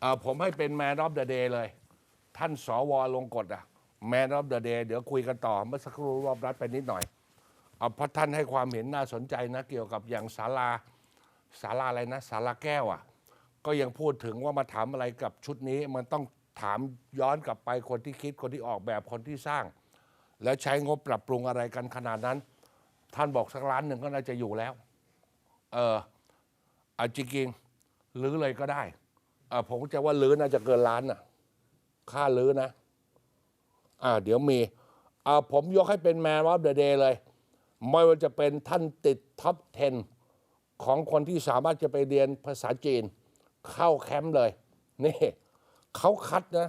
เอ่อผมให้เป็นแมน of the day เลย ท่านสวลงกฎอะแมน of the day เดี๋ยวคุยกันต่อเมื่อสักครู่รอบรัดไปนิดหน่อยเอาเพราะท่านให้ความเห็นน่าสนใจนะ เกี่ยวกับอย่างศาลาศาลาอะไรนะศาลาแก้วอะก็ยังพูดถึงว่ามาถามอะไรกับชุดนี้ มันต้องถามย้อนกลับไปคนที่คิดคนที่ออกแบบคนที่สร้าง แล้วใช้งบปรับปรุงอะไรกันขนาดนั้น ท่านบอกสักล้านหนึ่งก็น่าจะอยู่แล้ว เออเอาจริงๆหรือเลยก็ได้ ออผมจะว่าลื้อน่าจะเกินล้านน่ะ ค่าลื้อนะ อ่า เดี๋ยวมีอ่าผมยกให้เป็นแมน of the day เลย ไม่ว่าจะเป็นท่านติดท็อป 10 ของคนที่สามารถจะไปเรียนภาษาจีน เข้าแคมป์เลย นี่เขาคัดนะ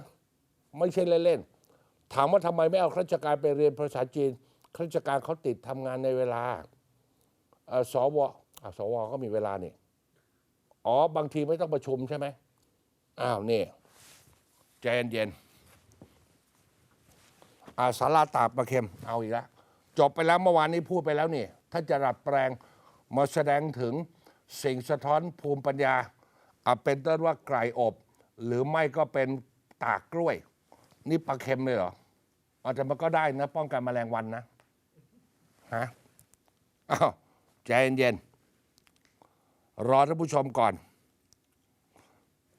ไม่ใช่เล่นๆถามว่าทำไมไม่เอาข้าราชการไปเรียนภาษาจีนข้าราชการเขาติดทำงานในเวลาอ่อสวอะสวก็มีเวลานี่อ๋อบางทีไม่ต้องประชุมใช่ไหม อ้าวนี่ใจเย็นๆอาสาราตาประเค็มเอาอีกแล้วจบไปแล้วเมื่อวานนี้พูดไปแล้วนี่ถ้าจะดัดแปลงมาแสดงถึงสิ่งสะท้อนภูมิปัญญาอะเป็นต้นว่าไก่อบ หรือไม่ก็เป็นตากกล้วย นี่ปลาเค็มเลยเหรออาจจะมันก็ได้นะ ป้องกันแมลงวันนะฮะอ้าวใจเย็นๆรอท่านผู้ชมก่อน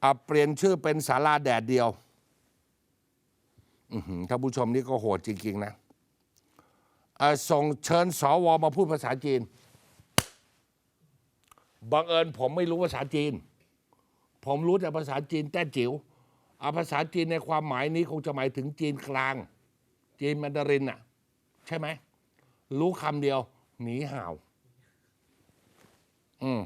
อะเปลี่ยนชื่อเป็นสาราแดดเดียวท่านผู้ชมนี่ก็โหดจริง ๆ นะส่งเชิญสวมาพูดภาษาจีน บังเอิญผมไม่รู้ภาษาจีน ผมรู้แต่ภาษาจีนแต้จิ๋วเอาภาษาจีนในความหมายนี้คงจะหมายถึงจีนกลาง จีนมันดารินน่ะใช่ไหม รู้คำเดียว หนีห่าว อืม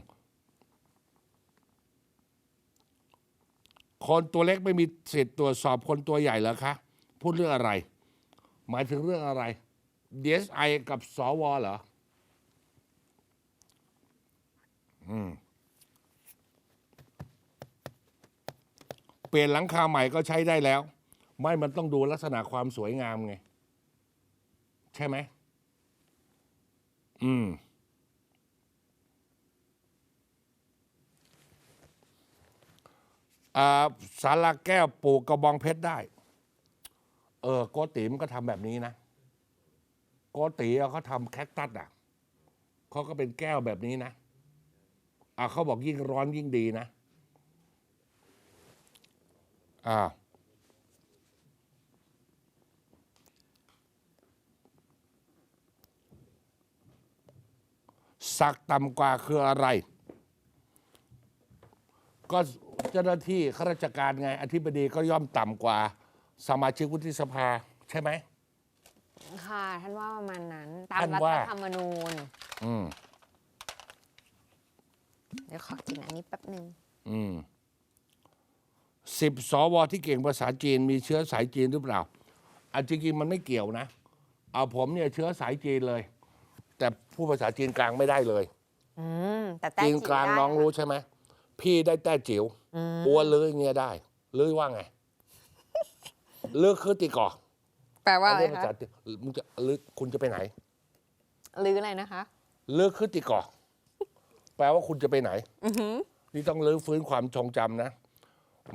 คนตัวเล็กไม่มีสิทธิ์ตรวจสอบคนตัวใหญ่เหรอคะ พูดเรื่องอะไร หมายถึงเรื่องอะไร DSI กับสวเหรอ อืม เปลี่ยนหลังคาใหม่ก็ใช้ได้แล้ว ไม่มันต้องดูลักษณะความสวยงามไง ใช่ไหม อืม อ่า สารแก้วปลูกกระบองเพชรได้ เออโกติมนก็ทำแบบนี้นะ โกติเขาทำแคคตัสอะเขาก็เป็นแก้วแบบนี้นะอ่าเขาบอกยิ่งร้อนยิ่งดีนะอ้าสักต่ำกว่าคืออะไร ก็ เจ้าหน้าที่ข้าราชการไง อธิบดีก็ย่อมต่ำกว่า สมาชิกวุฒิสภาใช่ไหม ค่ะ ท่านว่าประมาณนั้น ตามท่านรัว่า ฐธรรมนูญ อืม เดี๋ยวขอกินอันนี้แป๊บหนึ่งอืมสิบสวที่เก่งภาษาจีนมีเชื้อสายจีนหรือเปล่าอันจริงๆมันไม่เกี่ยวนะ เอาผมเนี่ยเชื้อสายจีนเลย แต่ผู้ภาษาจีนกลางไม่ได้เลย อืม แต่แต้จีนจิ๋วกลางได้น้องรู้ใช่ไหม พี่ได้แต้จิ๋วอัวลืออย่างเงี้ยได้ลือว่าไงลือคือติก่อแปลว่าอันอะไรนี้ภาคะษาจีนมึงจะลือคุณจะไปไหนหรืออะไรนะคะลือคือติก่อแปลว่าคุณจะไปไหนนี่ต้องลื้อฟื้นความทรงจำนะ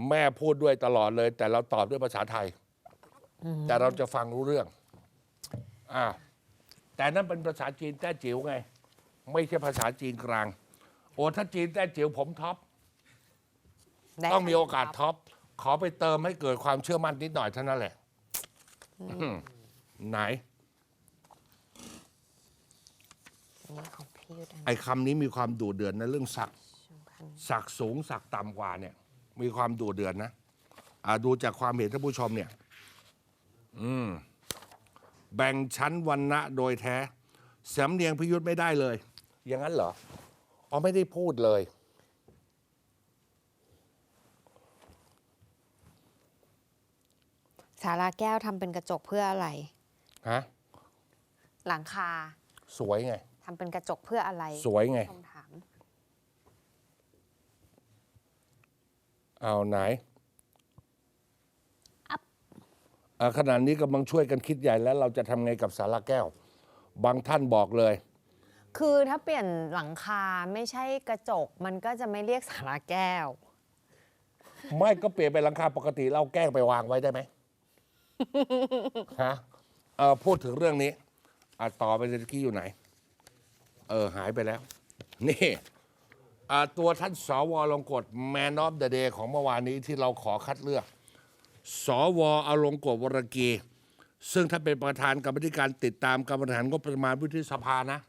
แม่พูดด้วยตลอดเลย แต่เราตอบด้วยภาษาไทย แต่เราจะฟังรู้เรื่องอ้าวแต่นั่นเป็นภาษาจีนแต้จิ๋วไง ไม่ใช่ภาษาจีนกลาง โอ้ถ้าจีนแต้จิ๋วผมท็อป ได้ต้องมีโอกาสครับท็อป ขอไปเติมให้เกิดความเชื่อมั่นนิดหน่อยเท่านั้นแหละ ไหน อันนี้ของพี่ยุทธไอ้คำนี้มีความดุเดือดนะเรื่องสักชุมพันธ์สักสูงสักต่ำกว่าเนี่ย มีความดุเดือดนะอ่าดูจากความเห็นท่านผู้ชมเนี่ย อืม แบ่งชั้นวันณะโดยแท้สำเนียงพิยุทธ์ไม่ได้เลย อย่างนั้นเหรออ๋อไม่ได้พูดเลย สาราแก้วทำเป็นกระจกเพื่ออะไร ฮะ หลังคาสวยไง ทำเป็นกระจกเพื่ออะไรสวยไง คำถาม เอาไหนอ่าขณะนี้กำลังช่วยกันคิดใหญ่แล้วเราจะทำไงกับสาราแก้ว บางท่านบอกเลย คือถ้าเปลี่ยนหลังคาไม่ใช่กระจก มันก็จะไม่เรียกสาราแก้ว ไม่ก็เปลี่ยนเป็นหลังคาปกติเราแกล้งไปวางไว้ได้ไหม ฮะเออพูดถึงเรื่องนี้อะต่อไปตะกี้อยู่ไหน เออ หายไปแล้ว นี่อะตัวท่านสวลงกฎ Man of the Day ของเมื่อวานนี้ที่เราขอคัดเลือก สวอลงกฎวรกี ซึ่งถ้าเป็นประธานกรรมธิการติดตามการบริหารงบประมาณวุฒิสภานะ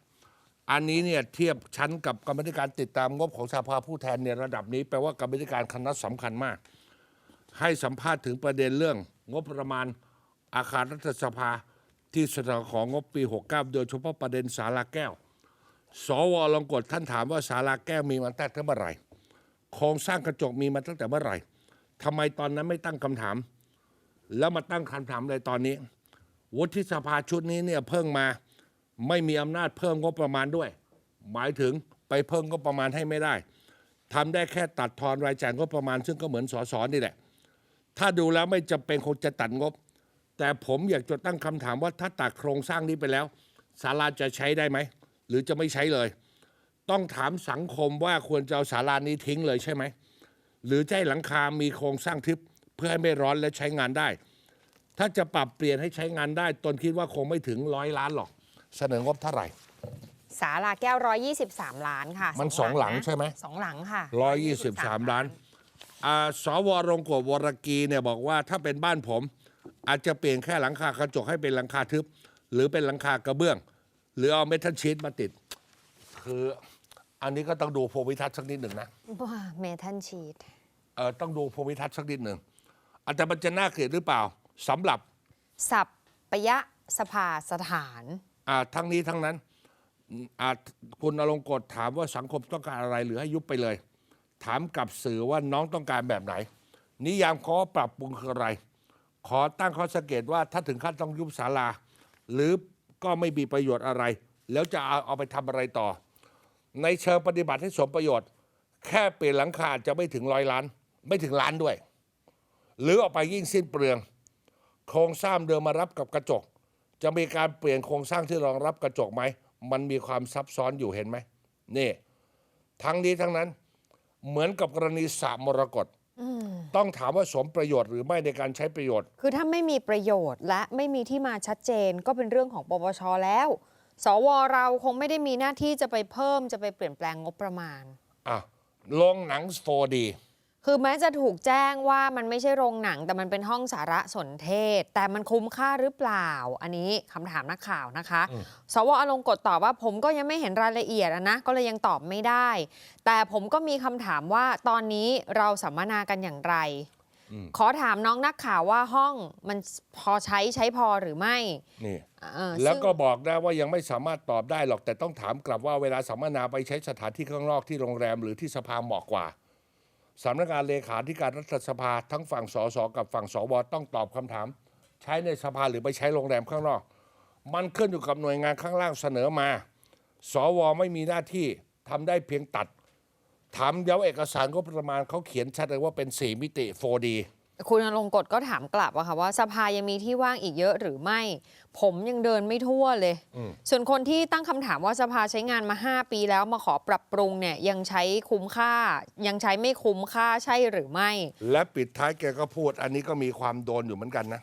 อันนี้เนี่ยเทียบชั้นกับกรรมธิการติดตามงบของสภาผู้แทนเนี่ยระดับนี้แปลว่ากรรมธิการคณะสำคัญมาก ให้สัมภาษณ์ถึงประเด็นเรื่อง งบประมาณอาคารรัฐสภาที่เสนอของงบปี 69 โดยเฉพาะประเด็นสาราแก้ว สวลงกฎท่านถามว่าสาราแก้วมีมาตั้งแต่เมื่อไหร่โครงสร้างกระจกมีมาตั้งแต่เมื่อไหร่ทำไมตอนนั้นไม่ตั้งคำถาม แล้วมาตั้งคำถามในตอนนี้วุฒิสภาชุดนี้เนี่ยเพิ่งมาไม่มีอำนาจเพิ่มงบประมาณด้วย หมายถึงไปเพิ่มงบประมาณให้ไม่ได้ทำได้แค่ตัดทอนรายจ่ายงบประมาณ ซึ่งก็เหมือนสสนี่แหละ ถ้าดูแล้วไม่จำเป็นคงจะตัดงบ แต่ผมอยากจะตั้งคำถามว่าถ้าตัดโครงสร้างนี้ไปแล้วศาลาจะใช้ได้ไหม หรือจะไม่ใช้เลย ต้องถามสังคมว่าควรจะเอาศาลานี้ทิ้งเลยใช่ไหม หรือจะให้หลังคามีโครงสร้างทึบเพื่อให้ไม่ร้อนและใช้งานได้ ถ้าจะปรับเปลี่ยนให้ใช้งานได้ ตนคิดว่าคงไม่ถึงร้อยล้านหรอก เสนองบเท่าไหร่ศาลาแก้ว 123 ล้านค่ะมันสองหลังนะใช่ไหม สองหลังค่ะร้อยยี่สิบสามล้านอ่า สวรงกฎวรกีเนี่ยบอกว่าถ้าเป็นบ้านผม อาจจะเปลี่ยนแค่หลังคากระจกให้เป็นหลังคาทึบ หรือเป็นหลังคากระเบื้อง หรือเอาเมทัลชีตมาติด คืออันนี้ก็ต้องดูภูมิทัศน์สักนิดหนึ่งนะว้าเมทัลชีตเออต้องดูภูมิทัศน์สักนิดหนึ่งอาจจะมันจะน่าเกลียดหรือเปล่าสำหรับสับปยะสภาสถานอ่าทั้งนี้ทั้งนั้นอืมอาคุณอลงกฎถามว่าสังคมต้องการอะไรหรือให้ยุบไปเลย ถามกับสื่อว่าน้องต้องการแบบไหน นิยามขอปรับปรุงคืออะไร ขอตั้งข้อสังเกตว่าถ้าถึงขั้นต้องยุบศาลา หรือก็ไม่มีประโยชน์อะไร แล้วจะเอาเอาไปทำอะไรต่อ ในเชิงปฏิบัติให้สมประโยชน์ แค่เปลี่ยนหลังคาจจะไม่ถึงร้อยล้าน ไม่ถึงล้านด้วย หรือออกไปยิ่งสิ้นเปลือง โครงสร้างเดิมมารับกับกระจก จะมีการเปลี่ยนโครงสร้างที่รองรับกระจกไหมมันมีความซับซ้อนอยู่เห็นไหมนี่ ทั้งนี้ทั้งนั้น เหมือนกับกรณีสระมรกตต้องถามว่าสมประโยชน์หรือไม่ในการใช้ประโยชน์ คือถ้าไม่มีประโยชน์และไม่มีที่มาชัดเจนก็เป็นเรื่องของปปชแล้ว สวเราคงไม่ได้มีหน้าที่จะไปเพิ่มจะไปเปลี่ยนแปลงงบประมาณอะโรงหนัง 4D คือแม้จะถูกแจ้งว่ามันไม่ใช่โรงหนัง แต่มันเป็นห้องสารสนเทศ แต่มันคุ้มค่าหรือเปล่า อันนี้คำถามนักข่าวนะคะ สวอลงกฎตอบว่าผมก็ยังไม่เห็นรายละเอียดอะนะ ก็เลยยังตอบไม่ได้ แต่ผมก็มีคำถามว่าตอนนี้เราสัมมนากันอย่างไร ขอถามน้องนักข่าวว่าห้องมันพอใช้ใช้พอหรือไม่นี่เออแล้วซึ่งก็บอกได้ว่ายังไม่สามารถตอบได้หรอกแต่ต้องถามกลับว่าเวลาสัมมนาไปใช้สถานที่ข้างนอกที่โรงแรมหรือที่สภาเหมาะกว่า สำนักงานเลขาธิการรัฐสภาทั้งฝั่งสสกับฝั่งสวต้องตอบคำถาม ใช้ในสภาหรือไปใช้โรงแรมข้างนอก มันขึ้นอยู่กับหน่วยงานข้างล่างเสนอมา สวไม่มีหน้าที่ทำได้เพียงตัดถามเย้าเอกสารก็ประมาณเขาเขียนชัดเลยว่าเป็น 4 มิติ 4D คุณอลงกฎก็ถามกลับอะค่ะว่าสภายังมีที่ว่างอีกเยอะหรือไม่ ผมยังเดินไม่ทั่วเลยอืมส่วนคนที่ตั้งคำถามว่าสภาใช้งานมา 5 ปีแล้วมาขอปรับปรุงเนี่ยยังใช้คุ้มค่า ยังใช้ไม่คุ้มค่าใช่หรือไม่ และปิดท้ายแกก็พูดอันนี้ก็มีความโดนอยู่เหมือนกันนะ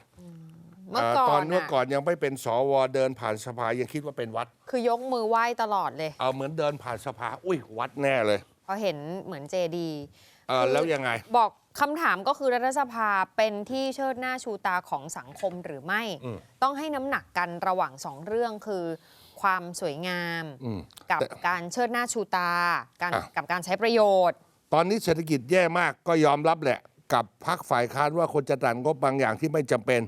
เมื่อก่อตอนนเมื่ออะก่อนยังไม่เป็นสวเดินผ่านสภายังคิดว่าเป็นวัด คือยกมือไหว้ตลอดเลย เอาเหมือนเดินผ่านสภา อุ้ยวัดแน่เลยเพราะเห็นเหมือนเจดี เออแล้วยังไง บอก คำถามก็คือรัฐสภาเป็นที่เชิดหน้าชูตาของสังคมหรือไม่อืมต้องให้น้ำหนักกันระหว่างสองเรื่องคือ ความสวยงามอืมกับแต่การเชิดหน้าชูตาการอะกับการใช้ประโยชน์ ตอนนี้เศรษฐกิจแย่มากก็ยอมรับแหละ กับพักฝ่ายค้านว่าคนจะตัดงบบางอย่างที่ไม่จำเป็น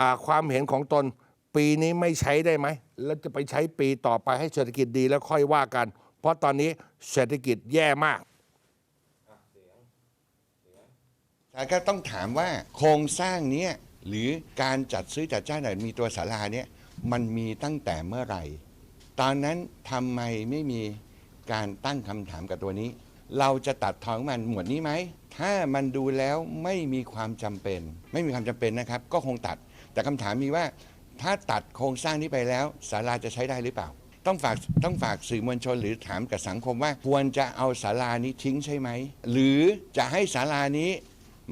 อ่าความเห็นของตนปีนี้ไม่ใช้ได้ไหม แล้วจะไปใช้ปีต่อไปให้เศรษฐกิจดีแล้วค่อยว่ากัน เพราะตอนนี้เศรษฐกิจแย่มาก แต่ ก็ต้องถามว่าโครงสร้างเนี้ยหรือการจัดซื้อจัดจ้างไหนมีตัวศาลาเนี้ยมันมีตั้งแต่เมื่อไหร่ ตอนนั้นทำไมไม่มีการตั้งคำถามกับตัวนี้ เราจะตัดทอนมันหมวดนี้ไหม ถ้ามันดูแล้วไม่มีความจำเป็น ไม่มีความจำเป็นนะครับ ก็คงตัด แต่คำถามมีว่า ถ้าตัดโครงสร้างนี้ไปแล้วศาลาจะใช้ได้หรือเปล่า ต้องฝากต้องฝากสื่อมวลชนหรือถามกับสังคมว่า ควรจะเอาศาลานี้ทิ้งใช่ไหม หรือจะให้ศาลานี้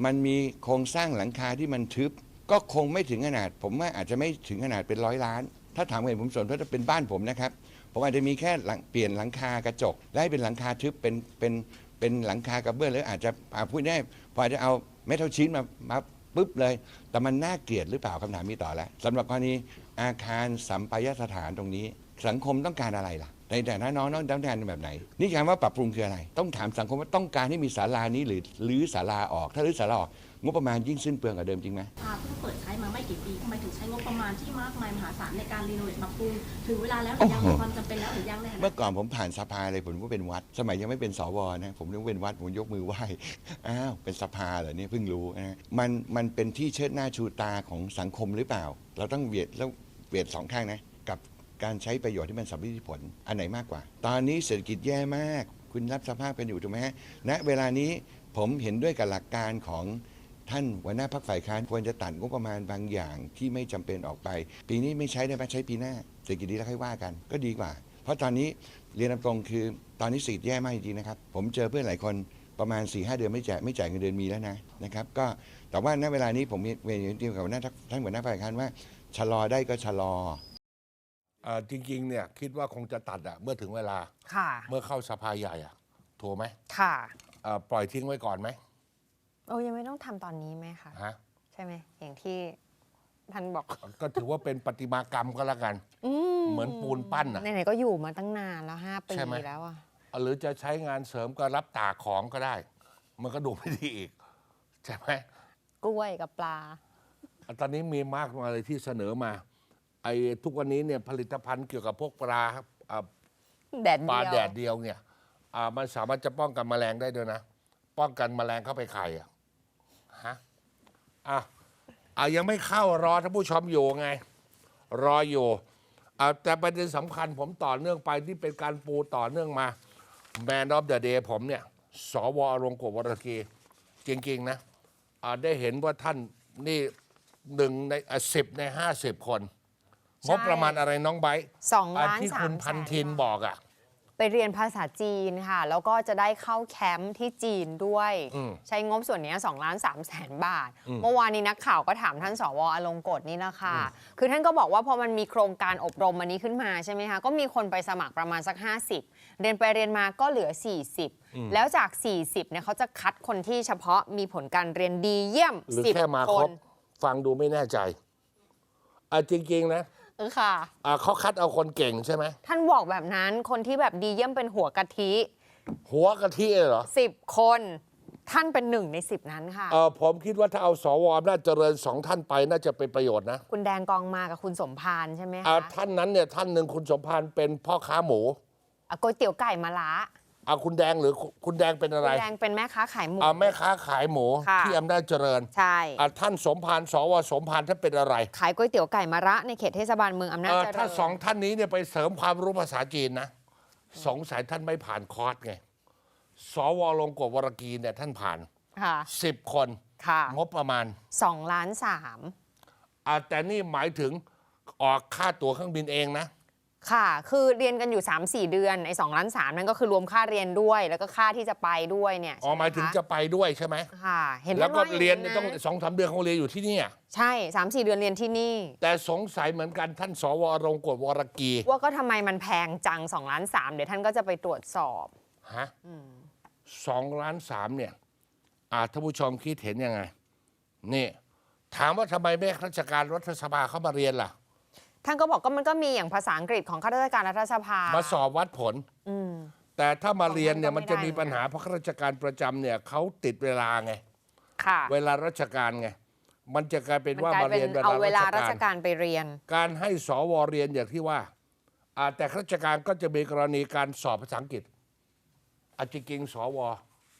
มันมีโครงสร้างหลังคาที่มันทึบ ก็คงไม่ถึงขนาด ผมว่าอาจจะไม่ถึงขนาดเป็นร้อยล้าน ถ้าถามเหตุผมส่วนเพราะเป็นบ้านผมนะครับ ผมอาจจะมีแค่หลังเปลี่ยนหลังคากระจก และให้เป็นหลังคาทึบเป็นเป็นเป็นหลังคากระเบื้องแล้วอาจจะอาพูดได้พอจะเอาเมทัลชีตมามาปุ๊บเลย แต่มันน่าเกลียดหรือเปล่าคำถามมีต่อแล้วสำหรับกรณีอาคารสัมปายสถานตรงนี้ สังคมต้องการอะไรล่ะ ในแต่น้องๆต้องการแบบไหนนี่คำว่าปรับปรุงคืออะไร ต้องถามสังคมว่าต้องการให้มีศาลานี้หรือรื้อศาลาออก ถ้ารื้อศาลาออกงบประมาณยิ่งสิ้นเปลืองกว่าเดิมจริงไหมอ่าเพิ่งเปิดใช้มาไม่กี่ปีทำไมถึงใช้งบประมาณที่มากมายมหาศาลในการรีโนเวทปรับปรุงถึงเวลาแล้วหรือยังโอ้มีโหความจำเป็นแล้วหรือยังแน่ยเมื่อก่อนผมผ่านสภาเลยผมก็เป็นวัด สมัยยังไม่เป็นสวนะผมนึกว่าเป็นวัดผมยกมือไหว้อ้าวเป็นสภาเหรอเนี่ยเพิ่งรู้นะมันมันเป็นที่เชิดหน้าชูตาของสังคมหรือเปล่า เราต้องเวียดแล้วเวียดสองข้างนะ การใช้ประโยชน์ที่มันสำลิดผลอันไหนมากกว่า ตอนนี้เศรษฐกิจแย่มาก คุณรับสภาพกันอยู่ถูกไหมฮะณเวลานี้ผมเห็นด้วยกับหลักการของท่านหัวหน้าพักฝ่ายค้านควรจะตัดงบประมาณบางอย่างที่ไม่จำเป็นออกไป ปีนี้ไม่ใช้ได้ไหมใช้ปีหน้าเศรษฐกิจดีแล้วค่อยว่ากัน ก็ดีกว่า เพราะตอนนี้เรียนตรงๆคือตอนนี้เศรษฐกิจแย่มากจริงๆนะครับ ผมเจอเพื่อนหลายคนประมาณ4ีหเดือนไม่จ่ายไม่จ่ายเงินเดือนมีแล้วนะนะครับก็แต่ว่าณเวลานี้ผมมีเวรเดียวกับหัวหน้าท่านหัวหน้าฝ่ายค้านว่าชะลอได้ก็ชะลอ จริงๆเนี่ยคิดว่าคงจะตัดอะเมื่อถึงเวลา ค่ะ เมื่อเข้าสภาใหญ่อะถูกไหมค่ะ เอ่อปล่อยทิ้งไว้ก่อนไหมโอ้ยังไม่ต้องทำตอนนี้ไหมคะ ฮะใช่ไหม อย่างที่ท่านบอก ก็ถือว่าเป็นปฏิมากรรมก็แล้วกัน อืเหมือนปูนปั้นอะ ไหนๆก็อยู่มาตั้งนานแล้วห้าปีใช่ไหม แล้วอะหรือจะใช้งานเสริมก็รับตากของก็ได้ มันก็ดูไม่ดีอีก ใช่ไหม กล้วยกับปลา ตอนนี้มีมากมายเลยที่เสนอมา ไอ้ทุกวันนี้เนี่ยผลิตภัณฑ์เกี่ยวกับพวกปลาครับอ่าแดดปลาเดียวแดดเดียวเนี่ยอ่ามันสามารถจะป้องกันแมลงได้ด้วยนะ ป้องกันแมลงเข้าไปไข่อะฮะอะอะยังไม่เข้ารอท่านผู้ชมอยู่ไง รออยู่อะแต่ประเด็นสำคัญผมต่อเนื่องไปที่เป็นการปูต่อเนื่องมาแมน of the day ผมเนี่ยสวอรงกฎวรกีจริง ๆ นะอะได้เห็นว่าท่านนี่หนึ่งในสิบในห้าสิบคน งบประมาณอะไรน้องไบร์ทสองอะล้านที่สาคุมณแสพันนทินบาทบอกอะ ไปเรียนภาษาจีนค่ะ แล้วก็จะได้เข้าแคมป์ที่จีนด้วย อืมใช้งบส่วนเนี้2ล้าน3แสนบาท อืม เมื่อวานนี้นักข่าวก็ถามท่านสวอลงกฎนี่นะคะคือท่านก็บอกว่าพอมันมีโครงการอบรมอันนี้ขึ้นมาใช่ไหมคะก็มีคนไปสมัครประมาณสัก 50 เรียนไปเรียนมาก็เหลือ 40 แล้วจาก 40เนี่ยเขาจะคัดคนที่เฉพาะมีผลการเรียนดีเยี่ยมหรือแค่มา10คครนบฟังดูไม่แน่ใจอะจริง ๆ นะ เออค่ะ อะเขาคัดเอาคนเก่งใช่ไหมท่านบอกแบบนั้นคนที่แบบดีเยี่ยมเป็นหัวกะทิหัวกะทิเลยเหรอ10คน ท่านเป็นหนึ่งใน10นั้นค่ะ เออผมคิดว่าถ้าเอาสวอำนาจเจริญสองท่านไปน่าจะเป็นประโยชน์นะคุณแดงกองมากับคุณสมพานใช่ไหมอะคะท่านนั้นเนี่ยท่านหนึ่งคุณสมพานเป็นพ่อค้าหมู อะก๋วยเตี๋ยวไก่มะระ อะคุณแดงหรือคุณคุณแดงเป็นอะไรคุณแดงเป็นแม่ค้าขายหมู อะแม่ค้าขายหมูค่ะ ที่อำนาจเจริญใช่ อะท่านสมพานสวสมพานท่านเป็นอะไรขายก๋วยเตี๋ยวไก่มะระในเขตเทศบาลเมืองอำนาจเออเจริญถ้าสองท่านนี้เนี่ยไปเสริมความรู้ภาษาจีนนะสงสัยท่านไม่ผ่านคอร์สไงสวลงกฎวรกีเนี่ยท่านผ่านค่ะสิบคนค่ะงบประมาณสองล้านสามอะแต่นี่หมายถึงออกค่าตั๋วเครื่องบินเองนะ ค่ะ คือเรียนกันอยู่ 3 4 เดือนไอ้สองล้านสามนั่นก็คือรวมค่าเรียนด้วย แล้วก็ค่าที่จะไปด้วยเนี่ยอ๋อใช่หมายถึงคจะไปด้วยใช่ไหมค่ะ เห็นแล้วก็ท่าาเรียนางต้องสองสามเดือนเขาเรียนอยู่ที่เนี่ยใช่สามสี่เดือนเรียนที่นี่ แต่สงสัยเหมือนกันท่านสวรงกฎวรกี ว่าก็ทำไมมันแพงจัง2ล้านสามเดี๋ยวท่านก็จะไปตรวจสอบฮะสองล้านสามเนี่ยอาท่านผู้ชมคิดเห็นยังไงนี่ถามว่าทำไมแม่ข้าราชการรัฐสภาเข้ามาเรียนล่ะ ท่านก็บอกก็มันก็มีอย่างภาษาอังกฤษของข้าราชการรัฐสภามาสอบวัดผล อืม แต่ถ้ามาเรียนเนี่ยของมันท่านก็จะไม่ได้มีปัญหาเพราะข้าราชการประจำเนี่ยเขาติดเวลาไง ค่ะเวลาราชการไง มันจะกลายเป็นมันว่ากลายมาเป็เรียนนเอาเวเวลาลาราราชชการการไปเรียน การให้สวเรียนอย่างที่ว่าอ่า แต่ข้าราชการก็จะมีกรณีการสอบภาษาอังกฤษอาจริงๆสว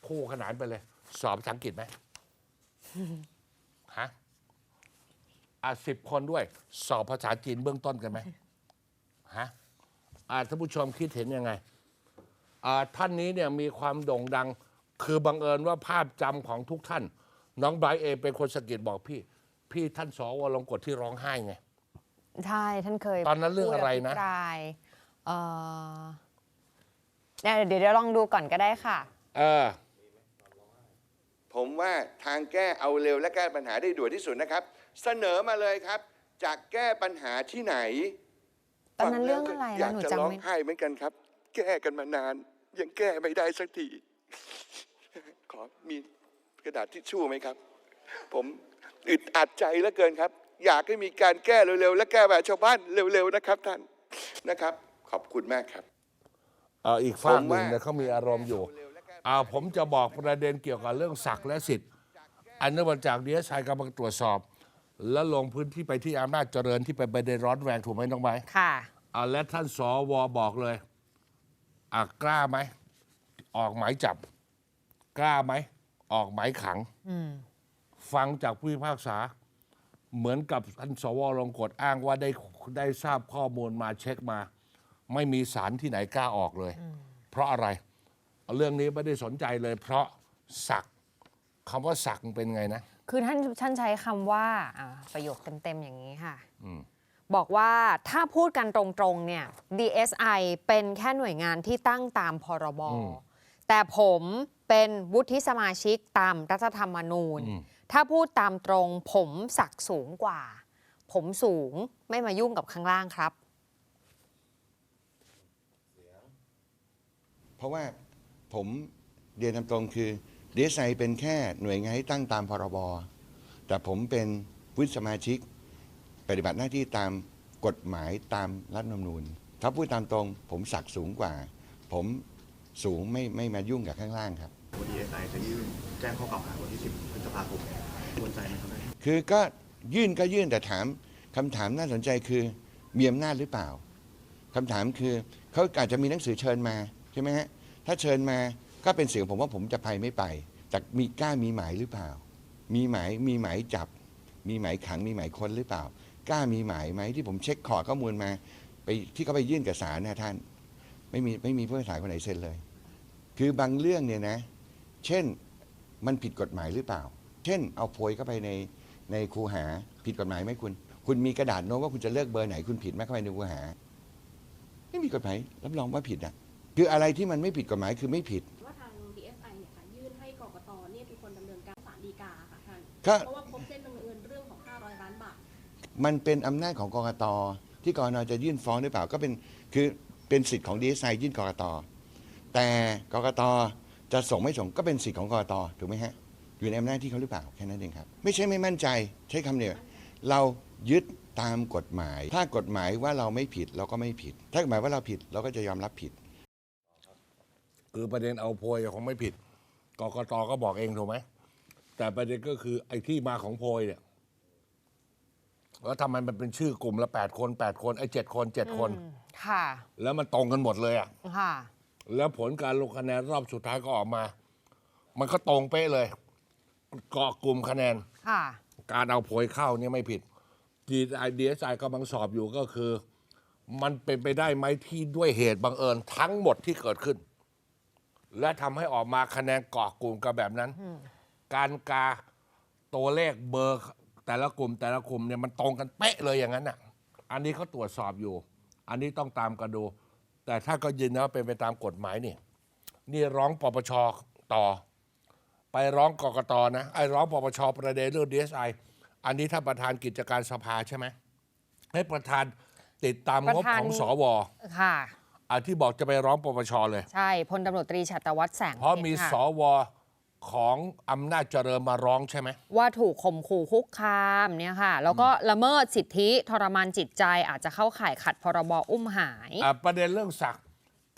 คู่ขนานไปเลย สอบภาษาอังกฤษไหมฮะ อะสิบคนด้วย สอบภาษาจีนเบื้องต้นกันไหมฮะอ่าท่านผู้ชมคิดเห็นยังไงอ่าท่านนี้เนี่ยมีความโด่งดัง คือบังเอิญว่าภาพจำของทุกท่าน น้องไบรท์เองเป็นคนสะกิดบอกพี่ พี่ท่านสวลงกดที่ร้องไห้ไง ใช่ท่านเคยตอนนั้นเรื่องอะไรนะ พูดภิปรายเอ่อเนี่ยเดี๋ยวเดี๋ยวลองดูก่อนก็ได้ค่ะ เออผผมว่าทางแก้เอาเร็วและแก้ปัญหาได้ด่วนที่สุดนะครับ เสนอมาเลยครับจากแก้ปัญหาที่ไหนตอนนั้นเรื่องอะไรอยานะกหนูจะจำร้องไม่ไห้เหมือนกันครับ แก้กันมานาน ยังแก้ไม่ได้สักทีขอมีกระดาษทิชชู่ไหมครับ ผมอึดอัดใจเหลือเกินครับ อยากให้มีการแก้เร็วๆ และแก้แบบชาวบ้านเร็วๆนะครับ ท่านนะครับ ขอบคุณมากครับเอออีกฝากหนึ่งผมว่าเนี่ยเขามีอารมณ์อยู่อ่าผมจะบอกประเด็นเกี่ยวกับเรื่องศักดิ์และสิทธิ์ อันเนื่องมาจากดีเอสไอกำลังตรวจสอบ แล้วลงพื้นที่ไปที่อำนาจเจริญที่เป็นประเด็นร้อนแรงถูกไหมน้องไม้ค่ะ อ่าและท่านสวบอกเลยอ่ากล้าไหม ออกหมายจับ กล้าไหม ออกหมายขัง อืม ฟังจากผู้พิพากษา เหมือนกับท่านสวลงกฎอ้างว่าได้ได้ทราบข้อมูลมาเช็คมา ไม่มีสารที่ไหนกล้าออกเลย เพราะอะไร เรื่องนี้ไม่ได้สนใจเลย เพราะศักดิ์คำว่าศักดิ์มันเป็นไงนะ คือท่านท่านใช้คำว่าอ่าประโยคเต็ม ๆ อย่างนี้ค่ะ อืม บอกว่าถ้าพูดกันตรงๆเนี่ย DSI เป็นแค่หน่วยงานที่ตั้งตามพรบแต่ผมเป็นวุฒิสมาชิกตามรัฐธรรมนูญถ้าพูดตามตรงผมศักดิ์สูงกว่า ผมสูงไม่มายุ่งกับข้างล่างครับ เพราะว่าผมเรียนตามตรงคือ ดีเอสไอเป็นแค่หน่วยงานที่ตั้งตามพรบ แต่ผมเป็นวุฒิสมาชิก ปฏิบัติหน้าที่ตามกฎหมายตามรัฐธรรมนูญ ถ้าพูดตามตรง ผมศักดิ์สูงกว่า ผมสูงไม่ไม่มายุ่งกับข้างล่างครับวันดีเอสไอจะยื่นแจ้งข้อกล่าวหาวันที่ 10พฤษภาคมกวนใจไหมครับท่านคือก็ยื่นก็ยื่นแต่ถามคำถามน่าสนใจคือมีอำนาจหรือเปล่าคำถามคือเขาอาจจะมีหนังสือเชิญมาใช่ไหมฮะถ้าเชิญมา ก็เป็นเสียงผมว่าผมจะไปไม่ไป แต่มีกล้ามีหมายหรือเปล่า มีหมายมีหมายจับ มีหมายขังมีหมายค้นหรือเปล่า กล้ามีหมายไหมที่ผมเช็คขอข้อมูลมา ไปที่เขาไปยื่นกับศาลนะท่าน ไม่มีไม่มีผู้พิพากษาคนไหนเซ็นเลย คือบางเรื่องเนี่ยนะ เช่นมันผิดกฎหมายหรือเปล่า เช่น เอาโพยเข้าไปในในครูหาผิดกฎหมายไหมคุณ คุณมีกระดาษโน้ตว่าคุณจะเลือกเบอร์ไหนคุณผิดไหมเข้าไปในครูหา ไม่มีกฎหมายรับรองว่าผิดอะ คืออะไรที่มันไม่ผิดกฎหมายคือไม่ผิด ก็เพราะว่าพบเส้นบังเอิญเรื่องของ 500 ล้านบาท มันเป็นอำนาจของกกตที่กกตจะยื่นฟ้องหรือเปล่าก็เป็นคือเป็นสิทธิ์ของดีเอสไอยื่นกกตแต่กกตจะส่งไม่ส่งก็เป็นสิทธิ์ของกกตถูกไหมฮะอยู่ในอำนาจที่เขาหรือเปล่าแค่นั้นเองครับ ไม่ใช่ไม่มั่นใจใช้คำเดียวเรายึดตามกฎหมาย ถ้ากฎหมายว่าเราไม่ผิดเราก็ไม่ผิด ถ้ากฎหมายว่าเราผิดเราก็จะยอมรับผิด คือประเด็นเอาโพยคงไม่ผิดกกตก็บอกเองถูกไหม แต่ประเด็นก็คือไอ้ที่มาของโพยเนี่ยแล้วทำไมมันเป็นชื่อกลุ่มละแปดคนแปดคนไอ้เจ็ดคนเจ็ดคน ค่ะ แล้วมันตรงกันหมดเลยอะ ค่ะ แล้วผลการลงคะแนนรอบสุดท้ายก็ออกมา มันก็ตรงเป๊ะเลยเกาะกลุ่มคะแนน ค่ะ การเอาโพยเข้าเนี่ยไม่ผิดดีไอเดียกำลังสอบอยู่ก็คือ มันเป็นไปได้ไหมที่ด้วยเหตุบังเอิญทั้งหมดที่เกิดขึ้น และทำให้ออกมาคะแนนเกาะกลุ่มกันแบบนั้น การกาตัวเลขเบอร์แต่ละกลุ่มแต่ละกลุ่มเนี่ยมันตรงกันเป๊ะเลยอย่างนั้นอะ อันนี้เขาตรวจสอบอยู่ อันนี้ต้องตามกันดู แต่ถ้าก็ยืนนะว่าเป็นไปตามกฎหมายนี่ นี่ร้องปปชต่อ ไปร้องกกตนะไอ้ร้องปปชประเด็นเรื่องดีเอสไออันนี้ถ้าประธานกิจการสภาใช่ไหมให้ประธานติดตามงบประธานของสวค่ะอะที่บอกจะไปร้องปปชเลย ใช่พลตำรวจตรีชัตวัฒน์แสงเพราะมีพชค่สว ของอำนาจเจริญมาร้องใช่ไหม ว่าถูกข่มขู่คุกคามเนี่ยค่ะ แล้วก็ละเมิดสิทธิทรมานจิตใจอาจจะเข้าข่ายขัดพรบอุ้มหาย อะประเด็นเรื่องศักดิ์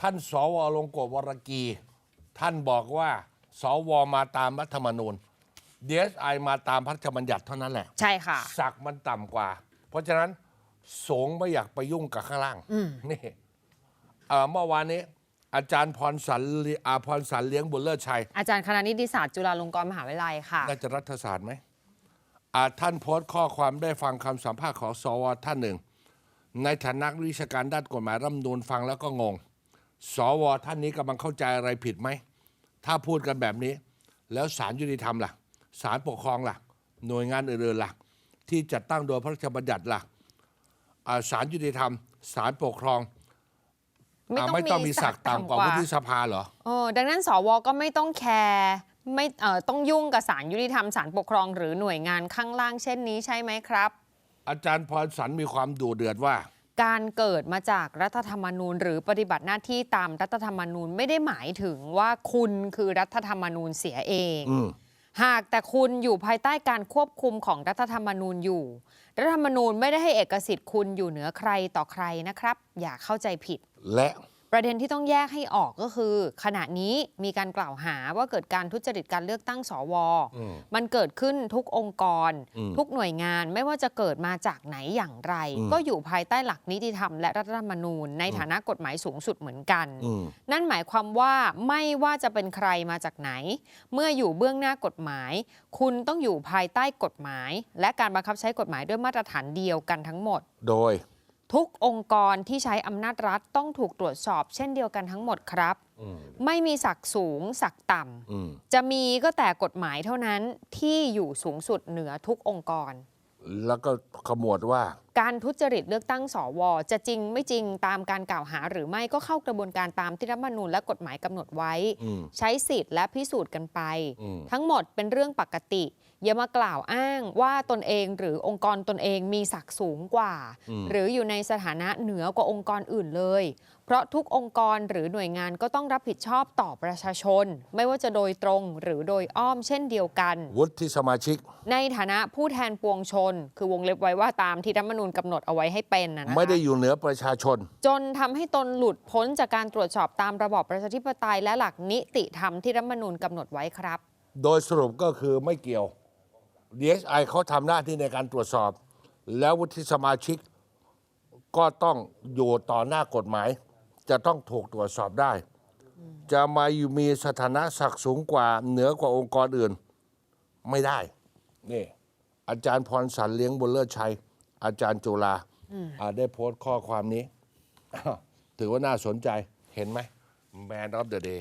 ท่านสวลงกฎวรกี ท่านบอกว่าสวมาตามรัฐธรรมนูญดีเอสไอมาตามพระราชบัญญัติเท่านั้นแหละ ใช่ค่ะ ศักดิ์มันต่ำกว่า เพราะฉะนั้นสงฆ์ไม่อยากไปยุ่งกับข้างล่างนี่เอ่อเมื่อวานนี้ อาจารย์พรสันลิอาพรสันเลี้ยงบุญเลิศชัย อาจารย์คณะนิติศาสตร์จุฬาลงกรณ์มหาวิทยาลัยค่ะ น่าจะรัฐศาสตร์ไหมอ่าท่านโพสต์ข้อความได้ฟังคำสัมภาษณ์ของสวท่านหนึ่ง ในฐานะวิชาการด้านกฎหมายรัฐธรรมนูญฟังแล้วก็งง สวท่านนี้กำลังเข้าใจอะไรผิดไหม ถ้าพูดกันแบบนี้ แล้วศาลยุติธรรมล่ะศาลปกครองล่ะ หน่วยงานอื่นๆล่ะ ที่จัดตั้งโดยพระราชบัญญัติล่ะอ่าศาลยุติธรรมศาลปกครอง อ่าไม่ต้องมีศักดิ์ต่ำกว่าวุฒิสภาเหรอเออดังนั้นสวก็ไม่ต้องแคร์ไม่เอ่อต้องยุ่งกับศาลยุติธรรมศาลปกครองหรือหน่วยงานข้างล่างเช่นนี้ใช่ไหมครับ อาจารย์พรสันมีความดูเดือดว่า การเกิดมาจากรัฐธรรมนูญ หรือปฏิบัติหน้าที่ตามรัฐธรรมนูญไม่ได้หมายถึงว่าคุณคือรัฐธรรมนูญเสียเอง อืม หากแต่คุณอยู่ภายใต้การควบคุมของรัฐธรรมนูญอยู่ รัฐธรรมนูญไม่ได้ให้เอกสิทธิ์คุณอยู่เหนือใครต่อใครนะครับ อย่าเข้าใจผิด และประเด็นที่ต้องแยกให้ออกก็คือ ขณะนี้มีการกล่าวหาว่าเกิดการทุจริตการเลือกตั้งสว อืม มันเกิดขึ้นทุกองค์กร อืมทุกหน่วยงานไม่ว่าจะเกิดมาจากไหนอย่างไร อืม ก็อยู่ภายใต้หลักนิติธรรมและรัฐธรรมนูญ ในฐานะกฎหมายสูงสุดเหมือนกัน อืม นั่นหมายความว่าไม่ว่าจะเป็นใครมาจากไหน เมื่ออยู่เบื้องหน้ากฎหมาย คุณต้องอยู่ภายใต้กฎหมาย และการบังคับใช้กฎหมายด้วยมาตรฐานเดียวกันทั้งหมด โดย ทุกองค์กรที่ใช้อำนาจรัฐต้องถูกตรวจสอบ เช่นเดียวกันทั้งหมดครับอืมไม่มีศักดิ์สูงศักดิ์ต่อืมำจะมีก็แต่กฎหมายเท่านั้นที่อยู่สูงสุดเหนือทุกองค์กร แล้วก็ขมวดว่า การทุจริตเลือกตั้งสวจะจริงไม่จริงตามการกล่าวหาหรือไม่ก็เข้ากระบวนการตามที่รัฐธรรมนูญและกฎหมายกำหนดไว้อืมใช้สิทธิ์และพิสูจน์กันไปอืมทั้งหมดเป็นเรื่องปกติ อย่ามากล่าวอ้างว่าตนเองหรือองค์กรตนเองมีศักดิ์สูงกว่าอืมหรืออยู่ในสถานะเหนือกว่าองค์กรอื่นเลย เพราะทุกองค์กรหรือหน่วยงานก็ต้องรับผิดชอบต่อประชาชน ไม่ว่าจะโดยตรงหรือโดยอ้อมเช่นเดียวกัน วุฒิสมาชิก ในฐานะผู้แทนปวงชน คือวงเล็บไว้ว่าตามที่รัฐธรรมนูญกำหนดเอาไว้ให้เป็นนะนะคะไม่ได้อยู่เหนือประชาชน จนทำให้ตนหลุดพ้นจากการตรวจสอบตามระบอบประชาธิปไตยและหลักนิติธรรมที่รัฐธรรมนูญกำหนดไว้ครับ โดยสรุปก็คือไม่เกี่ยว DSI เขาทำหน้าที่ในการตรวจสอบ แล้ววุฒิสมาชิกก็ต้องอยู่ต่อหน้ากฎหมาย จะต้องถูกตรวจสอบได้ จะมาอยู่มีสถานะศักดิ์สูงกว่าเหนือกว่าองค์กรอื่น ไม่ได้นี่อาจารย์พรสันเลี้ยงบุญเลิศชัย อาจารย์จุฬาได้โพสต์ข้อความนี้ ถือว่าน่าสนใจเห็นไหม Man of the Day